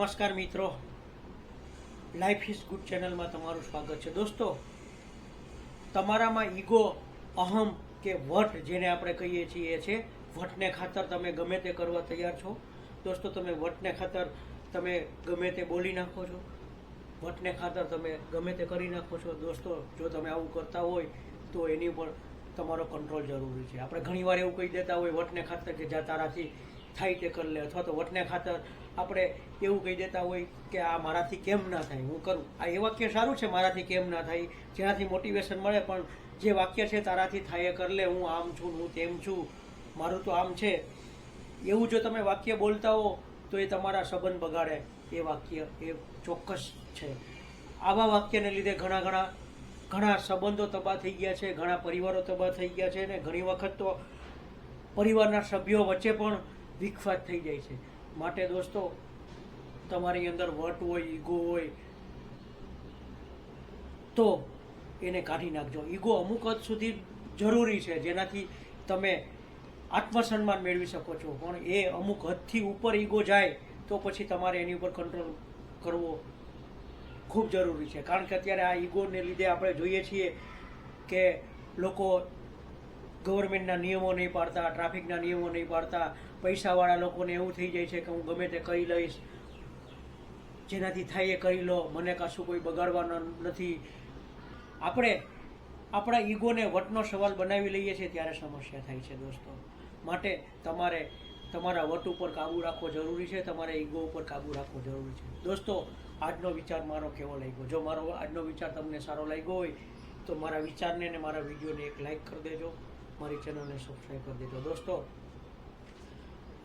નમસ્કાર મિત્રો. Life is good ચેનલમાં તમારું સ્વાગત છે. દોસ્તો, તમારામાં ઈગો, અહમ કે વટ જેને આપણે કહીએ છીએ એ છે, વટને ખાતર તમે ગમે તે કરવા તૈયાર છો. દોસ્તો, તમે વટને ખાતર તમે ગમે તે બોલી નાખો છો. વટને ખાતર તમે ગમે તે કરી નાખો છો. દોસ્તો, જો તમે આવું કરતા હોય, તો એની ઉપર તમારો કંટ્રોલ જરૂરી છે. આપણે ઘણીવાર એવું કહી દેતા હોય વટને ખાતર કે જા તારાથી થાય તે કરી લે, અથવા તો વટને ખાતર આપણે એવું કહી દેતા હોય કે આ મારાથી કેમ ના થાય, હું કરું. આ એ વાક્ય સારું છે, મારાથી કેમ ના થાય, જેનાથી મોટિવેશન મળે, પણ જે વાક્ય છે તારાથી થાય એ કરી લે, હું આમ છું હું તેમ છું, મારું તો આમ છે. એવું જો તમે વાક્ય બોલતા હો, તો એ તમારા સંબંધ બગાડે. એ વાક્ય એ ચોક્કસ છે. આવા વાક્યને લીધે ઘણા ઘણા ઘણા સંબંધો તબાહ થઈ ગયા છે, ઘણા પરિવારો તબાહ થઈ ગયા છે, ને ઘણી વખત તો પરિવારના સભ્યો વચ્ચે પણ વિખવાદ થઈ જાય છે. માટે દોસ્તો, તમારી અંદર વટ હોય, ઈગો હોય, તો એને કાઢી નાખજો. ઈગો અમુક હદ સુધી જરૂરી છે, જેનાથી તમે આત્મસન્માન મેળવી શકો છો. પણ એ અમુક હદથી ઉપર ઈગો જાય, તો પછી તમારે એની ઉપર કંટ્રોલ કરવો ખૂબ જરૂરી છે. કારણ કે અત્યારે આ ઈગોને લીધે આપણે જોઈએ છીએ કે લોકો ગવર્મેન્ટના નિયમો નહીં પાડતા, ટ્રાફિકના નિયમો નહીં પાડતા, પૈસાવાળા લોકોને એવું થઈ જાય છે કે હું ગમે તે કરી લઈશ, જેનાથી થાય એ કરી લો, મને કશું કોઈ બગાડવાનો નથી. આપણે, આપણા ઈગોને વટનો સવાલ બનાવી લઈએ છીએ ત્યારે સમસ્યા થાય છે દોસ્તો. માટે તમારે, તમારા વટ ઉપર કાબુ રાખવો જરૂરી છે, તમારે ઈગો ઉપર કાબુ રાખવો જરૂરી છે. દોસ્તો, આજનો વિચાર મારો કેવો લાગ્યો? જો મારો આજનો વિચાર તમને સારો લાગ્યો હોય, તો મારા વિચારને અને મારા વિડીયોને એક લાઈક કરી દેજો. મારી ચેનલને સબસ્ક્રાઈબ કરી દેજો. દોસ્તો,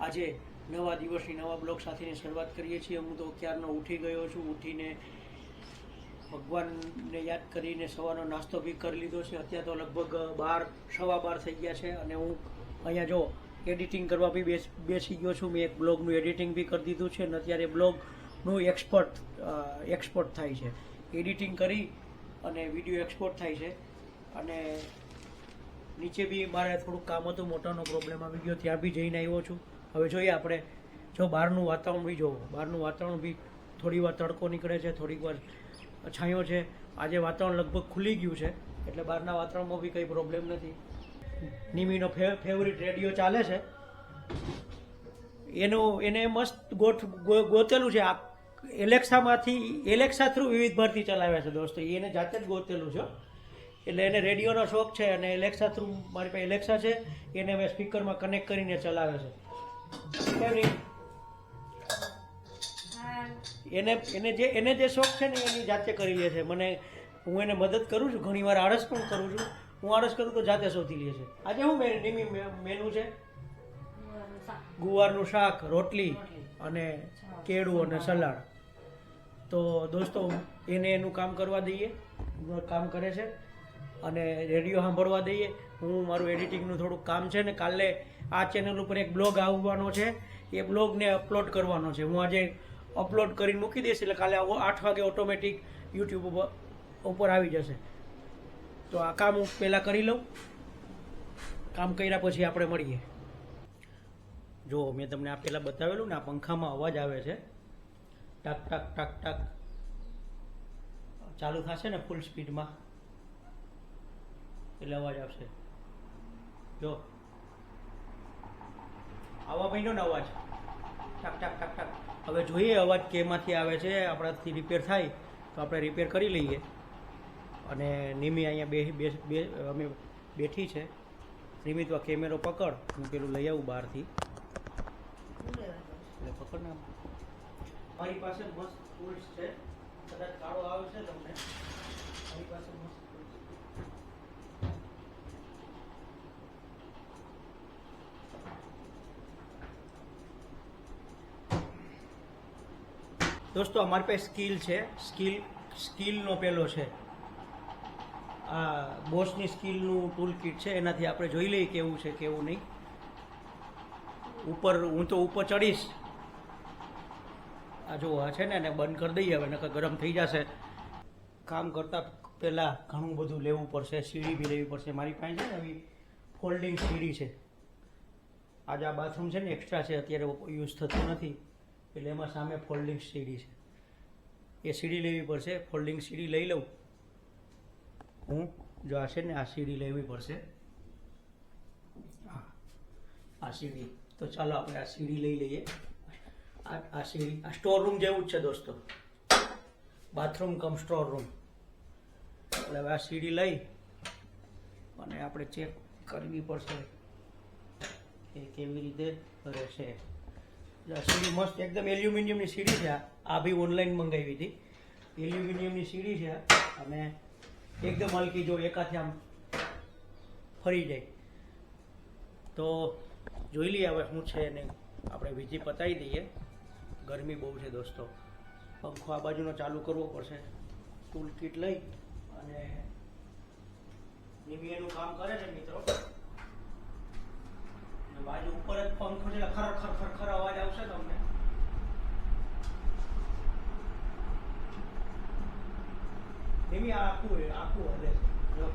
આજે નવા દિવસની નવા બ્લોગ સાથેની શરૂઆત કરીએ છીએ. હું તો ક્યારનો ઉઠી ગયો છું, ઉઠીને ભગવાનને યાદ કરીને સવારનો નાસ્તો બી કરી લીધો છે. અત્યારે તો લગભગ બાર, સવા બાર થઈ ગયા છે અને હું અહીંયા જો એડિટિંગ કરવા બી બેસ, બેસી ગયો છું. મેં એક બ્લોગનું એડિટિંગ બી કરી દીધું છે અને અત્યારે બ્લોગનું એક્સપર્ટ એક્સપોર્ટ થાય છે. એડિટિંગ કરી અને વીડિયો એક્સપોર્ટ થાય છે. અને નીચે બી મારે થોડુંક કામ હતું, મોટાનો પ્રોબ્લેમ આવી ગયો, ત્યાં બી જઈને આવ્યો છું. હવે જોઈએ આપણે, જો બહારનું વાતાવરણ બી જોવો, બહારનું વાતાવરણ બી થોડી વાર તડકો નીકળે છે, થોડીક વાર છાંયો છે. આજે વાતાવરણ લગભગ ખુલી ગયું છે, એટલે બહારના વાતાવરણમાં બી કંઈ પ્રોબ્લેમ નથી. નિમીનો ફેવરિટ રેડિયો ચાલે છે. એનું, એને મસ્ત ગોઠ ગોતેલું છે. આ એલેક્સામાંથી એલેક્સા થ્રુ વિવિધ ભારતી ચલાવ્યા છે દોસ્તો, એને જાતે જ ગોતેલું છે. એટલે એને રેડિયોનો શોખ છે અને એલેક્સા થ્રુ મારી પાસે એલેક્સા છે, એને મેં સ્પીકરમાં કનેક્ટ કરીને ચલાવે છે. એને એને જે એને જે શોખ છે ને એની જાતે કરી લે છે. મને, હું એને મદદ કરું છું ઘણી વાર આળસ પણ કરું છું. હું આળસ કરું તો જાતે શોધી લે છે. આજે નિમી મેનુ છે? ગુવારનું શાક, રોટલી અને કેળું અને સલાડ. તો દોસ્તો, એને એનું કામ કરવા દઈએ. કામ કરે છે. અને રેડિયો સાંભળવા દઈએ. હું મારું એડિટિંગનું થોડુંક કામ છે ને કાલે આ ચેનલ ઉપર એક બ્લોગ આવવાનો છે. એ બ્લોગને અપલોડ કરવાનો છે. હું આજે અપલોડ કરીને મૂકી દઈશ એટલે કાલે આઠ વાગે ઓટોમેટિક યુટ્યુબ ઉપર ઉપર આવી જશે. તો આ કામ હું પહેલાં કરી લઉં. કામ કર્યા પછી આપણે મળીએ. જો, મેં તમને આ પહેલાં બતાવેલું ને આ પંખામાં અવાજ આવે છે. ટક ટક ટક ટક. ચાલુ થશે ને ફૂલ સ્પીડમાં એટલે અવાજ આવશે. જો. આવા મહિનો અવાજ. ટક ટક ટક ટક હવે જોઈએ અવાજ કેમાંથી આવે છે. આપણાથી રિપેર થાય, તો આપણે રિપેર કરી લઈએ. અને નિમી અહીંયા બે બે, અમે બેઠી છે. નિમી, તો કેમેરો પકડ. હું પેલું લઈ આવું બહારથી. એટલે પકડ ને મારી પાસે મસ્ત ટૂલ્સ છે. કદાચ કાળો આવે છે તમને. મારી પાસે મસ્ત દોસ્તો, અમારી પાસે સ્કિલ છે. સ્કિલ, સ્કિલનો પેલો છે. આ બોસની સ્કિલનું ટૂલ કિટ છે. એનાથી આપણે જોઈ લઈએ કેવું છે, કેવું નહીં. ઉપર, હું તો ઉપર ચડીશ. આ જો છે ને, એને બંધ કરી દઈએ હવે, નકર ગરમ થઈ જશે. કામ કરતાં પહેલાં ઘણું બધું લેવું પડશે, સીડી બી લેવી પડશે. મારી પાસે છે ને એવી ફોલ્ડિંગ સીડી છે. આજે આ બાથરૂમ છે ને એક્સ્ટ્રા છે, અત્યારે યુઝ થતું નથી. એટલે એમાં સામે ફોલ્ડિંગ સીડી છે. એ સીડી લેવી પડશે. ફોલ્ડિંગ સીડી લઈ લઉં. હું? જો આ છે ને, આ સીડી લેવી પડશે. હા. આ સીડી. તો ચાલો આપણે આ સીડી લઈ લઈએ. આ આ સીડી. આ સ્ટોર રૂમ જેવું જ છે દોસ્તો. બાથરૂમ કમ સ્ટોર રૂમ એટલે હવે આ સીડી લઈ અને આપણે ચેક કરવી પડશે કે કેવી રીતે રહેશે. સીડી મસ્ત એકદમ એલ્યુમિનિયમની સીડી છે. આ. બી ઓનલાઈન મંગાવી હતી. એલ્યુમિનિયમની સીડી છે. અને એકદમ હલકી જો એકાથી આમ ફરી જાય. તો જોઈ લઈએ હવે શું છે ને આપણે વિધિ પતાવી દઈએ. ગરમી બહુ છે દોસ્તો. પંખો આ બાજુનો ચાલુ કરવો પડશે. ટૂલ કીટ લઈ અને નિમિયાનું કામ કરે છે મિત્રો. બાજુ ઉપર જ પંખો છે ખર ખર ખર ખર અવાજ આવશે તમને. એવી આ આખું આખું હલે છે. જો.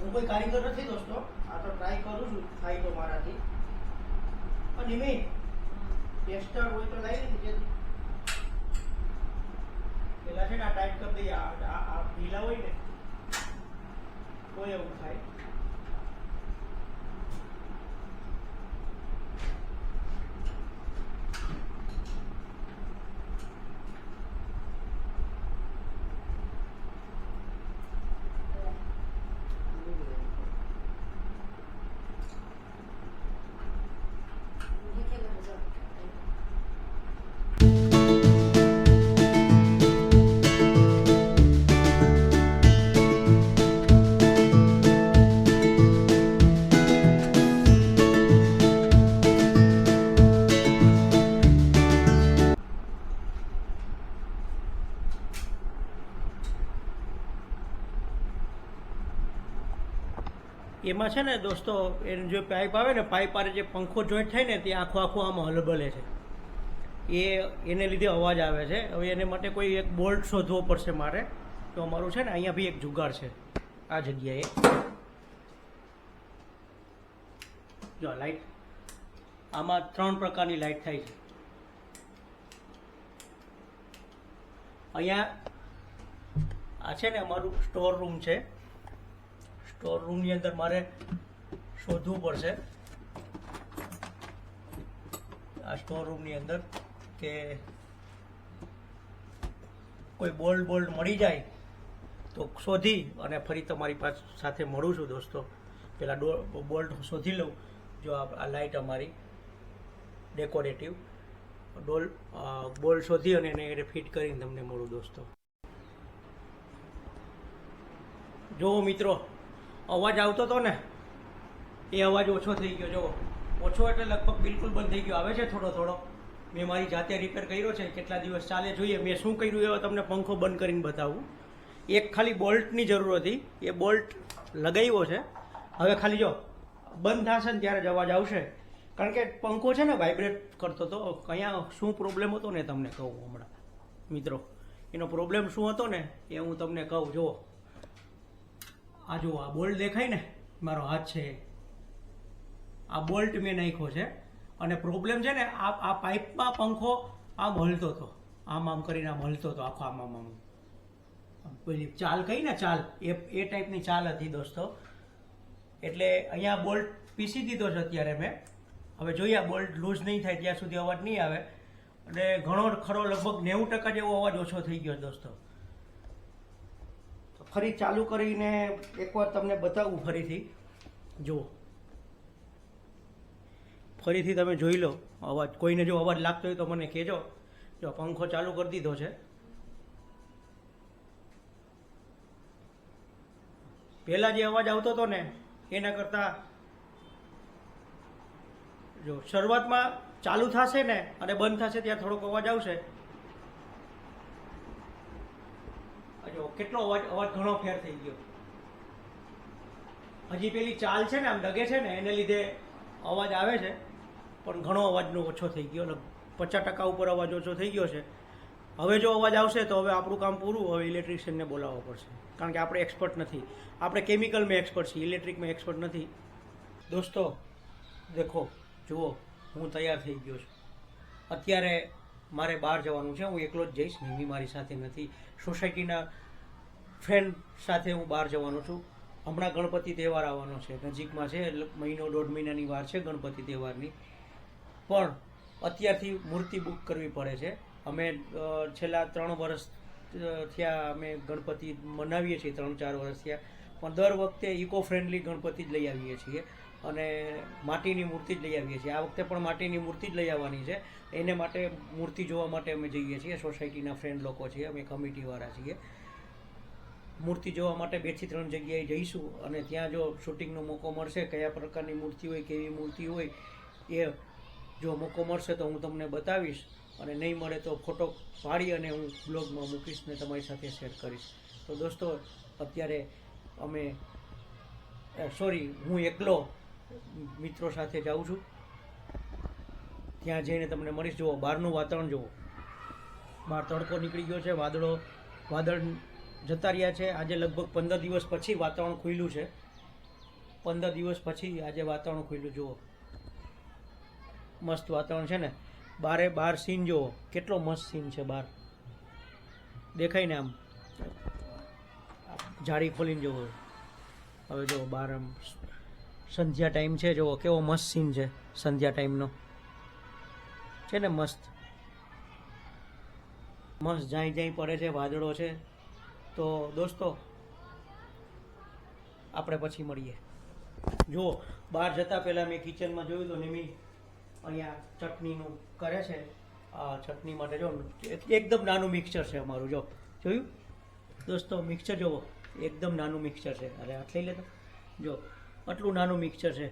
હું કોઈ કારીગર નથી દોસ્તો. આ તો ટ્રાય કરું છું થાય તો મારાથી. પણ નિમી ટેસ્ટર હોય તો લઈ લીધી પેલા છે ને આ ટાઈપ કરી દઈએ. આ ઢીલા હોય ને કોઈ એવું થાય. એમાં છે ને દોસ્તો, એનું જે પાઇપ આવે ને પાઇપ આરે જે પંખો જોઈન્ટ થાય ને, તે આખો આખો આમ હલબલે છે. એ, એને લીધે અવાજ આવે છે. હવે એને માટે કોઈ એક બોલ્ટ શોધવો પડશે મારે. તો અમારું છે ને, અહીંયા બી એક જુગાડ છે. આ જગ્યાએ. જો લાઈટ આમાં ત્રણ પ્રકારની લાઈટ થાય છે. અહીંયા આ છે ને અમારું સ્ટોર રૂમ છે. સ્ટોર રૂમની અંદર મારે શોધવું પડશે. આ સ્ટોર રૂમની અંદર કે કોઈ બોલ્ડ બોલ્ડ મળી જાય તો શોધી અને ફરી તમારી પાસે સાથે મળું છું દોસ્તો. પેલા ડો બોલ્ટ શોધી લઉં, જો આ લાઇટ અમારી ડેકોરેટિવ ડોલ બોલ્ટ શોધી અને એને એને ફિટ કરીને તમને મળું દોસ્તો. જુઓ મિત્રો અવાજ આવતો હતો ને? એ અવાજ ઓછો થઈ ગયો, જુઓ. ઓછો એટલે લગભગ બિલકુલ બંધ થઈ ગયો. આવે છે થોડો થોડો? મેં મારી જાતે રિપેર કર્યો છે. કેટલા દિવસ ચાલે જોઈએ? મેં શું કર્યું એવો તમને પંખો બંધ કરીને બતાવું. એક ખાલી બોલ્ટની જરૂર હતી. એ બોલ્ટ લગાવ્યો છે. હવે ખાલી જો, બંધ થશે ને ત્યારે જ અવાજ આવશે. કારણ કે પંખો છે ને વાઇબ્રેટ કરતો હતો કયા શું પ્રોબ્લેમ હતો ને તમને કહું હમણાં. મિત્રો, એનો પ્રોબ્લેમ શું હતો ને એ હું તમને કહું. જુઓ. આ જો આ બોલ્ટ દેખાય ને? મારો હાથ છે આ બોલ્ટ મેં નાખ્યો છે. અને પ્રોબ્લેમ છે ને, આ આ પાઇપમાં પંખો આમ હલતો હતો. આમ આમ કરીને આમ હલતો હતો, આખો આમ આમ આમ. પેલી ચાલ કહી ને ચાલ? એ એ ટાઈપની ચાલ હતી દોસ્તો. એટલે અહીંયા બોલ્ટ પીસી દીધો છે અત્યારે મેં. હવે જોઈએ, આ બોલ્ટ લૂઝ નહીં થાય ત્યાં સુધી અવાજ નહીં આવે. અને ઘણો ખરો લગભગ નેવું ટકા જેવો અવાજ ઓછો થઈ ગયો દોસ્તો. ફરી ચાલુ કરીને એકવાર તમને બતાવું ફરીથી. જુઓ. ફરીથી તમે જોઈ લો. અવાજ, કોઈને જો અવાજ લાગતો હોય તો મને કહેજો. જો, પંખો ચાલુ કરી દીધો છે. પહેલાં જે અવાજ આવતો હતો ને, એના કરતાં જો, શરૂઆતમાં ચાલુ થશે ને અને બંધ થશે, ત્યાં થોડોક અવાજ આવશે આ જો, કેટલો અવાજ અવાજ ઘણો ફેર થઈ ગયો. હજી પેલી ચાલ છે ને, આમ ડગે છે ને, એને લીધે અવાજ આવે છે, પણ ઘણો અવાજનો ઓછો થઈ ગયો પચાસ ટકા ઉપર અવાજ ઓછો થઈ ગયો છે. હવે જો અવાજ આવશે, તો હવે આપણું કામ પૂરું, હવે ઇલેક્ટ્રિશિયનને બોલાવવો પડશે. કારણ કે આપણે એક્સપર્ટ નથી. આપણે કેમિકલમાં એક્સપર્ટ છીએ ઇલેક્ટ્રિકમાં એક્સપર્ટ નથી. દોસ્તો, દેખો, જુઓ, હું તૈયાર થઈ ગયો છું. અત્યારે મારે બહાર જવાનું છે, હું એકલો જ જઈશ, નિમી મારી સાથે નથી. સોસાયટીના ફ્રેન્ડ સાથે હું બહાર જવાનો છું. હમણાં ગણપતિ તહેવાર આવવાનો છે, નજીકમાં છે મહિનો દોઢ મહિનાની વાર છે ગણપતિ તહેવારની. પણ અત્યારથી મૂર્તિ બુક કરવી પડે છે. અમે છેલ્લા ત્રણ વર્ષ થયા અમે ગણપતિ મનાવીએ છીએ, ત્રણ ચાર વર્ષ થયા. પણ દર વખતે ઇકો ફ્રેન્ડલી ગણપતિ જ લઈ આવીએ છીએ. અને માટીની મૂર્તિ જ લઈ આવીએ છીએ. આ વખતે પણ માટીની મૂર્તિ જ લઈ આવવાની છે. એને માટે મૂર્તિ જોવા માટે અમે જઈએ છીએ. સોસાયટીના ફ્રેન્ડ લોકો છીએ. અમે કમિટીવાળા છીએ. મૂર્તિ જોવા માટે બેથી ત્રણ જગ્યાએ જઈશું અને ત્યાં જો શૂટિંગનો મોકો મળશે, કયા પ્રકારની મૂર્તિ હોય, કેવી મૂર્તિ હોય, એ જો મોકો મળશે તો હું તમને બતાવીશ. અને નહીં મળે તો ફોટો પાડી અને હું બ્લોગમાં મૂકીશ ને તમારી સાથે શેર કરીશ. તો દોસ્તો, અત્યારે અમે સોરી હું એકલો મિત્રો સાથે જાઉં છું. ત્યાં જઈને તમને મળીશ. જુઓ, બહારનું વાતાવરણ જુઓ. બહાર તડકો નીકળી ગયો છે, વાદળો, વાદળ જતા રહ્યા છે. આજે લગભગ પંદર દિવસ પછી વાતાવરણ ખુલ્યું છે. પંદર દિવસ પછી આજે વાતાવરણ ખુલ્યું. જુઓ, મસ્ત વાતાવરણ છે ને. બારે બાર સીન જુઓ, કેટલો મસ્ત સીન છે બહાર. દેખાય ને આમ? જાળી ખોલીને જુઓ. હવે જુઓ, બહાર આમ સંધ્યા ટાઈમ છે. જુઓ, કેવો મસ્ત સીન છે સંધ્યા ટાઈમનો છે ને મસ્ત? મસ્ત જાય જાય પડે છે, વાદળો છે. તો દોસ્તો, આપણે પછી મળીએ. જુઓ, બહાર જતાં પહેલાં મેં કિચનમાં જોયું તો નિમી અહીંયા ચટણીનું કરે છે. આ ચટણી માટે જો, એકદમ નાનું મિક્સચર છે અમારું, જો. જોયું? દોસ્તો મિક્સચર જુઓ, એકદમ નાનું મિક્સચર છે. અરે, હાથ લઈ લેતો. જો આટલું નાનું મિક્સર છે.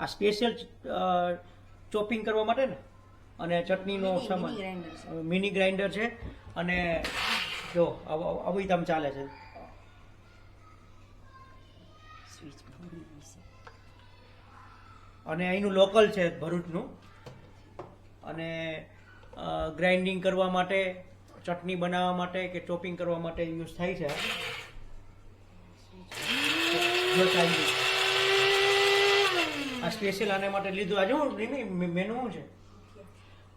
આ સ્પેશિયલ ચોપિંગ કરવા માટે ને? અને ચટણીનો સામાન. મિની ગ્રાઇન્ડર છે. અને જો આવ- તમ ચાલે છે. અને અહીંનું લોકલ છે ભરૂચનું. અને ગ્રાઇન્ડિંગ કરવા માટે ચટણી બનાવવા માટે કે ચોપિંગ કરવા માટે યુઝ થાય છે. ચાલી આ સ્પેશિયલ આને માટે લીધું. આજે હું મેનુ શું છે?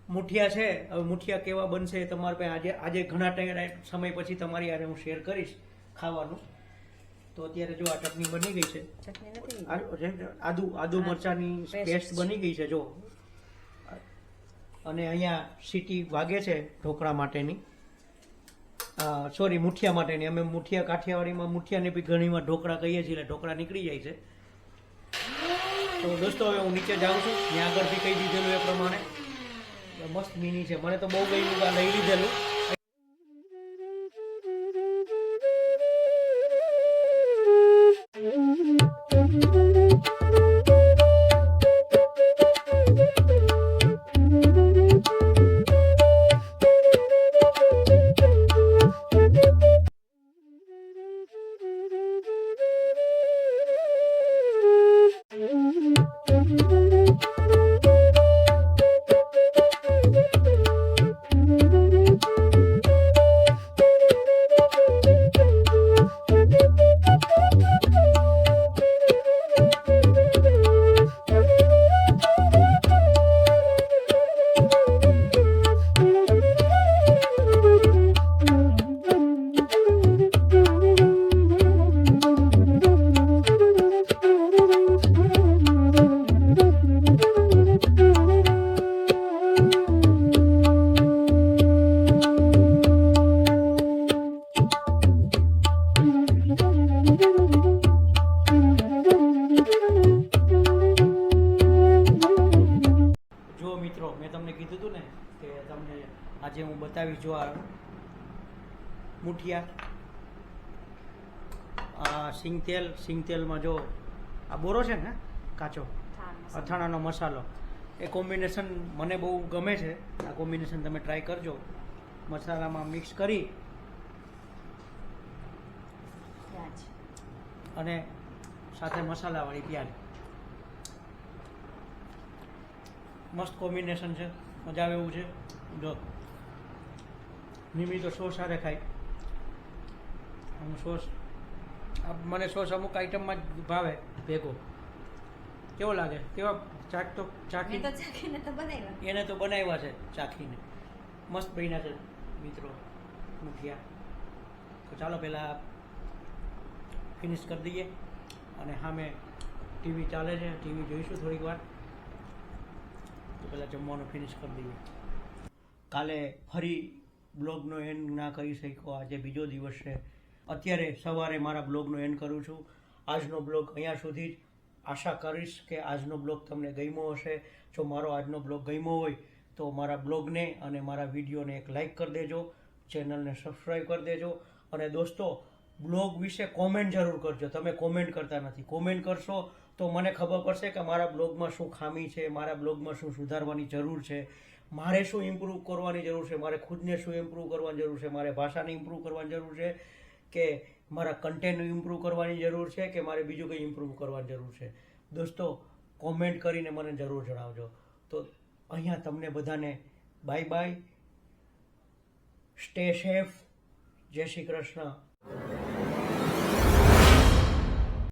મુઠિયા છે. હવે મુઠિયા કેવા બનશે તમારે પાસે આજે આજે ઘણા ટાઈમ સમય પછી તમારી આને હું શેર કરીશ ખાવાનું. તો અત્યારે જો આ ચટણી બની ગઈ છે. આદુ આદુ મરચાની પેસ્ટ બની ગઈ છે જો. અને અહીંયા સીટી વાગે છે ઢોકળા માટેની. સોરી, મુઠિયા માટેની. અમે મુઠિયા કાઠિયાવાડીમાં મુઠિયાને બી ઘણીવાર ઢોકળા કહીએ છીએ, એટલે ઢોકળા નીકળી જાય છે. તો દોસ્તો, હવે હું નીચે જાઉં છું. ત્યાં આગળથી કહી દીધેલું એ પ્રમાણે. મસ્ત મીની છે. મને તો બહુ ગયું લઈ લીધેલું. મુઠિયા આ સિંગતેલ સિંગતેલમાં જો આ બોરો છે ને કાચો. અથાણાનો મસાલો એ કોમ્બિનેશન મને બહુ ગમે છે. આ કોમ્બિનેશન તમે ટ્રાય કરજો. મસાલામાં મિક્સ કરી અને સાથે મસાલાવાળી પ્યાજ. મસ્ત કોમ્બિનેશન છે. મજા આવે એવું છે. જો નિમી સો સારે ખાય. હું સોસ. મને સોસ અમુક આઈટમમાં જ ભાવે ભેગો. કેવો લાગે? કેવા ચાટ તો ચાખી? તો બનાવ્યા. એને તો બનાવ્યા છે ચાખીને. મસ્ત બન્યા છે મિત્રો. મુઠિયા તો ચાલો પહેલાં ફિનિશ કરી દઈએ. અને સામે ટીવી ચાલે છે. ટીવી જોઈશું થોડીક વાર. તો પહેલાં જમવાનું ફિનિશ કરી દઈએ. કાલે ફરી બ્લોગનો એન્ડ ના કરી શક્યો. આજે બીજો દિવસ છે. અત્યારે સવારે મારા બ્લોગનો એન્ડ કરું છું. આજનો બ્લોગ અહીંયા સુધી જ. આશા કરીશ કે આજનો બ્લોગ તમને ગમ્યો હશે. જો મારો આજનો બ્લોગ ગમ્યો હોય તો મારા બ્લોગને અને મારા વિડીયોને એક લાઈક કરી દેજો. ચેનલને સબસ્ક્રાઈબ કરી દેજો. અને દોસ્તો, બ્લોગ વિશે કોમેન્ટ જરૂર કરજો. તમે કોમેન્ટ કરતા નથી. કોમેન્ટ કરશો તો મને ખબર પડશે કે મારા બ્લોગમાં શું ખામી છે, મારા બ્લોગમાં શું સુધારવાની જરૂર છે. મારે શું ઇમ્પ્રૂવ કરવાની જરૂર છે? મારે ખુદને શું ઇમ્પ્રૂવ કરવાની જરૂર છે? મારે ભાષાને ઇમ્પ્રૂવ કરવાની જરૂર છે? કે મારા કન્ટેન્ટ ઇમ્પ્રૂવ કરવાની જરૂર છે કે મારે બીજું કંઈ ઇમ્પ્રૂવ કરવાની જરૂર છે? દોસ્તો કોમેન્ટ કરીને મને જરૂર જણાવજો. તો અહીંયા તમને બધાને બાય બાય સ્ટે સેફ જય શ્રી કૃષ્ણ.